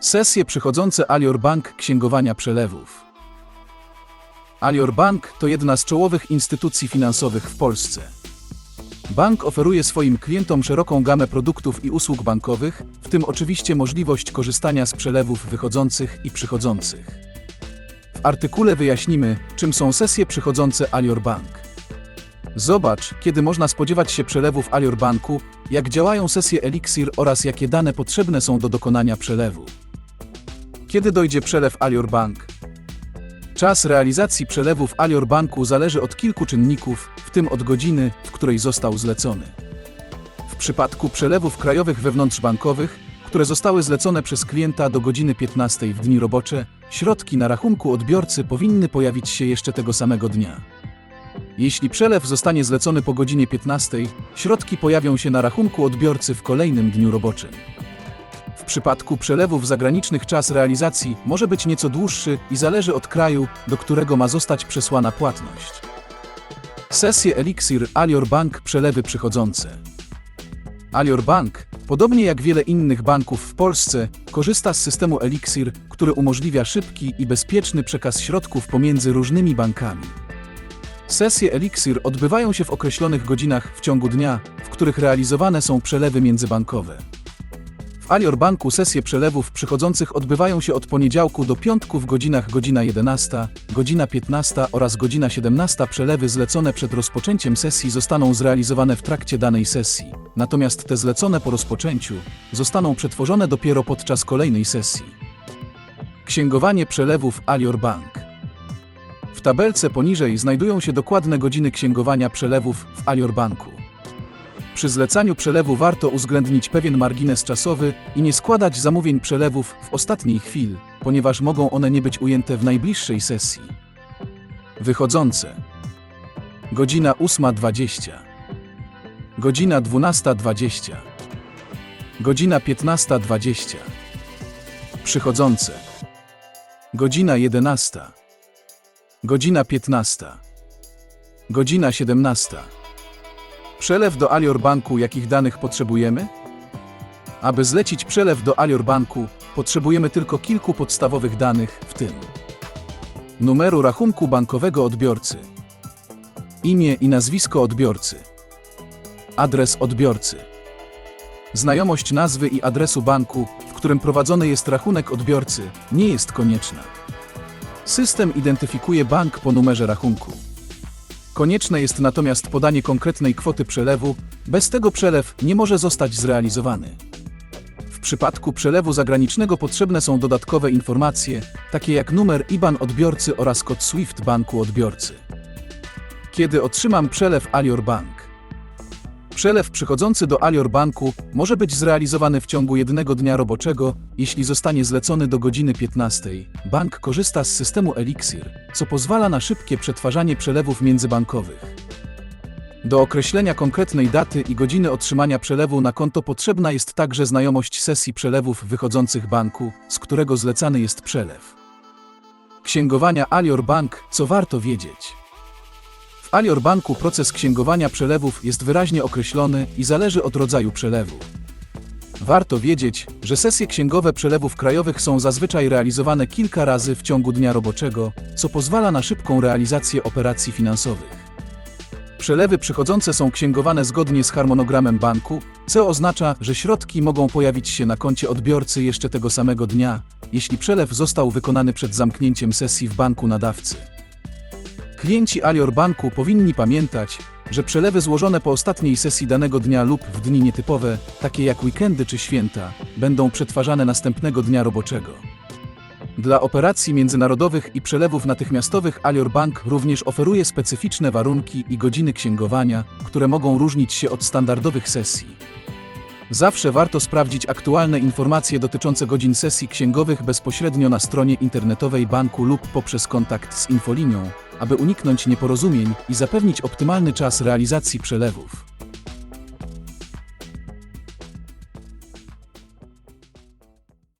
Sesje przychodzące Alior Bank księgowania przelewów. Alior Bank to jedna z czołowych instytucji finansowych w Polsce. Bank oferuje swoim klientom szeroką gamę produktów i usług bankowych, w tym oczywiście możliwość korzystania z przelewów wychodzących i przychodzących. W artykule wyjaśnimy, czym są sesje przychodzące Alior Bank. Zobacz, kiedy można spodziewać się przelewów Alior Banku, jak działają sesje Elixir oraz jakie dane potrzebne są do dokonania przelewu. Kiedy dojdzie przelew Alior Bank? Czas realizacji przelewów Alior Banku zależy od kilku czynników, w tym od godziny, w której został zlecony. W przypadku przelewów krajowych wewnątrzbankowych, które zostały zlecone przez klienta do godziny 15 w dni robocze, środki na rachunku odbiorcy powinny pojawić się jeszcze tego samego dnia. Jeśli przelew zostanie zlecony po godzinie 15, środki pojawią się na rachunku odbiorcy w kolejnym dniu roboczym. Przypadku przelewów zagranicznych czas realizacji może być nieco dłuższy i zależy od kraju, do którego ma zostać przesłana płatność. Sesje Elixir Alior Bank przelewy przychodzące. Alior Bank, podobnie jak wiele innych banków w Polsce, korzysta z systemu Elixir, który umożliwia szybki i bezpieczny przekaz środków pomiędzy różnymi bankami. Sesje Elixir odbywają się w określonych godzinach w ciągu dnia, w których realizowane są przelewy międzybankowe. W Alior Banku sesje przelewów przychodzących odbywają się od poniedziałku do piątku w godzinach godzina 11, godzina 15 oraz godzina 17. Przelewy zlecone przed rozpoczęciem sesji zostaną zrealizowane w trakcie danej sesji, natomiast te zlecone po rozpoczęciu zostaną przetworzone dopiero podczas kolejnej sesji. Księgowanie przelewów Alior Bank. W tabelce poniżej znajdują się dokładne godziny księgowania przelewów w Alior Banku. Przy zlecaniu przelewu warto uwzględnić pewien margines czasowy i nie składać zamówień przelewów w ostatniej chwili, ponieważ mogą one nie być ujęte w najbliższej sesji. Wychodzące. Godzina 8.20. Godzina 12.20. Godzina 15.20. Przychodzące. Godzina 11. Godzina 15. Godzina 17. Przelew do Alior Banku jakich danych potrzebujemy? Aby zlecić przelew do Alior Banku, potrzebujemy tylko kilku podstawowych danych, w tym numeru rachunku bankowego odbiorcy, imię i nazwisko odbiorcy, adres odbiorcy, znajomość nazwy i adresu banku, w którym prowadzony jest rachunek odbiorcy, nie jest konieczna. System identyfikuje bank po numerze rachunku. Konieczne jest natomiast podanie konkretnej kwoty przelewu, bez tego przelew nie może zostać zrealizowany. W przypadku przelewu zagranicznego potrzebne są dodatkowe informacje, takie jak numer IBAN odbiorcy oraz kod SWIFT banku odbiorcy. Kiedy otrzymam przelew Alior Bank? Przelew przychodzący do Alior Banku może być zrealizowany w ciągu jednego dnia roboczego, jeśli zostanie zlecony do godziny 15. Bank korzysta z systemu Elixir, co pozwala na szybkie przetwarzanie przelewów międzybankowych. Do określenia konkretnej daty i godziny otrzymania przelewu na konto potrzebna jest także znajomość sesji przelewów wychodzących banku, z którego zlecany jest przelew. Księgowania Alior Bank, co warto wiedzieć? Alior Banku proces księgowania przelewów jest wyraźnie określony i zależy od rodzaju przelewu. Warto wiedzieć, że sesje księgowe przelewów krajowych są zazwyczaj realizowane kilka razy w ciągu dnia roboczego, co pozwala na szybką realizację operacji finansowych. Przelewy przychodzące są księgowane zgodnie z harmonogramem banku, co oznacza, że środki mogą pojawić się na koncie odbiorcy jeszcze tego samego dnia, jeśli przelew został wykonany przed zamknięciem sesji w banku nadawcy. Klienci Alior Banku powinni pamiętać, że przelewy złożone po ostatniej sesji danego dnia lub w dni nietypowe, takie jak weekendy czy święta, będą przetwarzane następnego dnia roboczego. Dla operacji międzynarodowych i przelewów natychmiastowych Alior Bank również oferuje specyficzne warunki i godziny księgowania, które mogą różnić się od standardowych sesji. Zawsze warto sprawdzić aktualne informacje dotyczące godzin sesji księgowych bezpośrednio na stronie internetowej banku lub poprzez kontakt z infolinią, aby uniknąć nieporozumień i zapewnić optymalny czas realizacji przelewów.